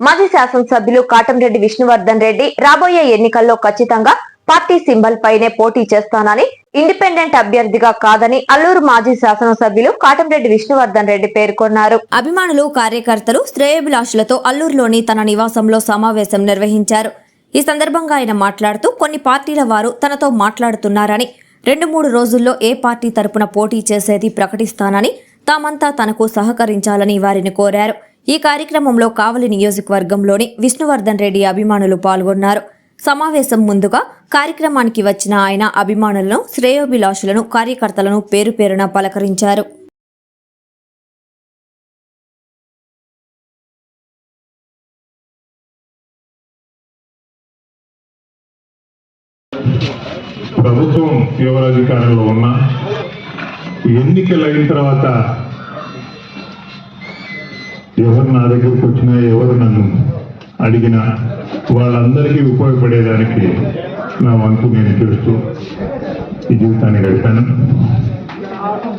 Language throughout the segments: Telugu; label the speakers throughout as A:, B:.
A: మాజీ శాసనసభ్యులు కాటంరెడ్డి విష్ణువర్ధన్ రెడ్డి రాబోయే ఎన్నికల్లో ఖచ్చితంగా పార్టీ సింబల్ పైనే పోటీ చేస్తానని ఇండిపెండెంట్ అభ్యర్థిగా కాదని అల్లూరు మాజీ శాసనసభ్యులు కాటంరెడ్డి విష్ణువర్ధన్ రెడ్డి పేర్కొన్నారు.
B: అభిమానులు కార్యకర్తలు శ్రేయభిలాషులతో అల్లూరులోని తన నివాసంలో సమావేశం నిర్వహించారు. ఈ సందర్భంగా ఆయన మాట్లాడుతూ కొన్ని పార్టీల వారు తనతో మాట్లాడుతున్నారని రెండు మూడు రోజుల్లో ఏ పార్టీ తరపున పోటీ చేసేది ప్రకటిస్తానని తామంతా తనకు సహకరించాలని వారిని కోరారు. ఈ కార్యక్రమంలో కావలి నియోజకవర్గంలోని విష్ణువర్ధన్ రెడ్డి అభిమానులు పాల్గొన్నారు. సమావేశం ముందుగా కార్యక్రమానికి వచ్చిన ఆయన అభిమానులను శ్రేయోభిలాషులను కార్యకర్తలను పేరు పేరున పలకరించారు.
C: ప్రభుత్వం ఎవరు అధికారంలో ఉన్నా ఎన్నికలు అయిన తర్వాత ఎవరు నా దగ్గరికి వచ్చినా ఎవరు నన్ను అడిగినా వాళ్ళందరికీ ఉపయోగపడేదానికి నా వంతు నేను చేస్తూ ఈ జీవితాన్ని గడిపాను.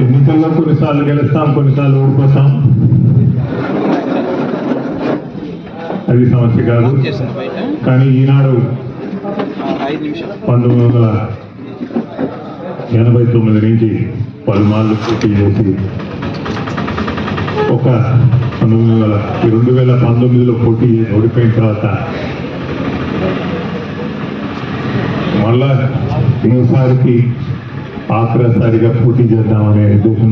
C: ఎన్నికల్లో కొన్నిసార్లు గెలుస్తాం కొన్నిసార్లు ఓడిపోతాం. అది సమస్య కాదు. కానీ ఈనాడు పంతొమ్మిది వందల ఎనభై తొమ్మిది నుంచి పలుమార్లు పోటీ చేసి ఒక్క పంతొమ్మిది వేల రెండు వేల పంతొమ్మిదిలో పోటీ ఓడిపోయిన తర్వాత మళ్ళా ఈసారికి ఆఖరసారిగా పోటీ చేద్దామనే ఉద్దేశం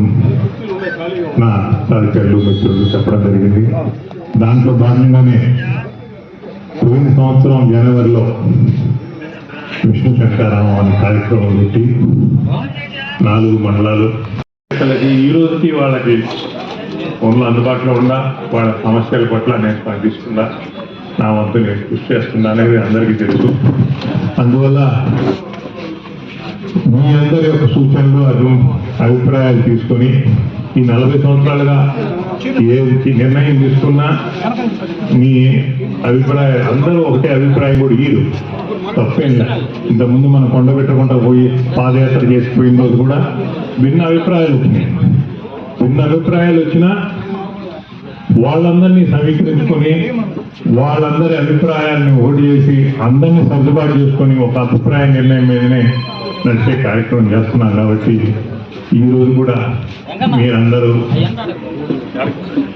C: నా సహచరులు మిత్రులు చెప్పడం జరిగింది. దాంట్లో భాగంగానే పోయిన సంవత్సరం జనవరిలో విష్ణు శంకరారావు అనే కార్యక్రమం పెట్టి నాలుగు మండలాలు. వాళ్ళకి ఈ రోజుకి వాళ్ళకి ఫోన్లు అందుబాటులో ఉన్నా వాళ్ళ సమస్యల పట్ల నేను స్పందిస్తున్నా నా వంతు నేను కృషి చేస్తున్నా అనేది అందరికీ తెలుసు. అందువల్ల మీ అందరి యొక్క సూచనలు అది అభిప్రాయాలు తీసుకొని ఈ నలభై సంవత్సరాలుగా ఏ నిర్ణయం తీసుకున్నా మీ అభిప్రాయాలు అందరూ ఒకటే అభిప్రాయం కూడా ఈరు తప్పేం ఇంతకుముందు మనం కొండ పెట్టకుండా పోయి పాదయాత్ర చేసిపోయిన రోజు కూడా భిన్న అభిప్రాయాలు ఉన్నాయి. ఎన్ని అభిప్రాయాలు వచ్చినా వాళ్ళందరినీ సమీకరించుకొని వాళ్ళందరి అభిప్రాయాన్ని ఓటు చేసి అందరినీ సర్దుబాటు చేసుకొని ఒక అభిప్రాయ నిర్ణయం మీదనే నడిచే కార్యక్రమం చేస్తున్నాం కాబట్టి ఈ రోజు కూడా మీరందరూ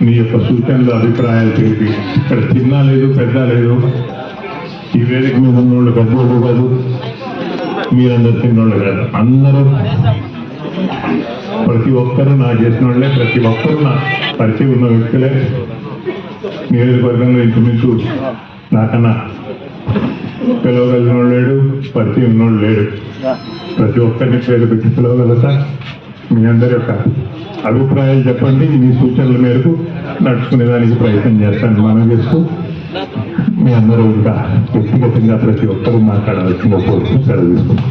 C: మీ యొక్క సూచనలు అభిప్రాయాలు తెలిపి ఇక్కడ చిన్న లేదు పెద్ద లేదు. ఈ వేదిక మీద ఉన్నోళ్ళు పెద్దోళ్ళు కాదు. మీరందరూ చిన్నోళ్ళు కాదు. అందరూ ప్రతి ఒక్కరూ నా చేసిన వాళ్ళే ప్రతి ఒక్కరూ నా పరిచయం ఉన్న వ్యక్తులే. నియోజకవర్గంలో ఇంచుమించు నాకన్నా పిలవగలిగిన లేడు పరిచయం ఉన్నోడు లేడు. ప్రతి ఒక్కరిని పేరు పెట్టి పిలవగలుగుతా మీ అందరి యొక్క అభిప్రాయాలు చెప్పండి మీ సూచనల మేరకు నడుచుకునే దానికి ప్రయత్నం చేస్తాను మనం చేస్తూ. మీ అందరూ ఇంకా వ్యక్తిగతంగా ప్రతి ఒక్కరూ మాట్లాడవలసిందో కోరుకు సెలవు తీసుకుంటాం.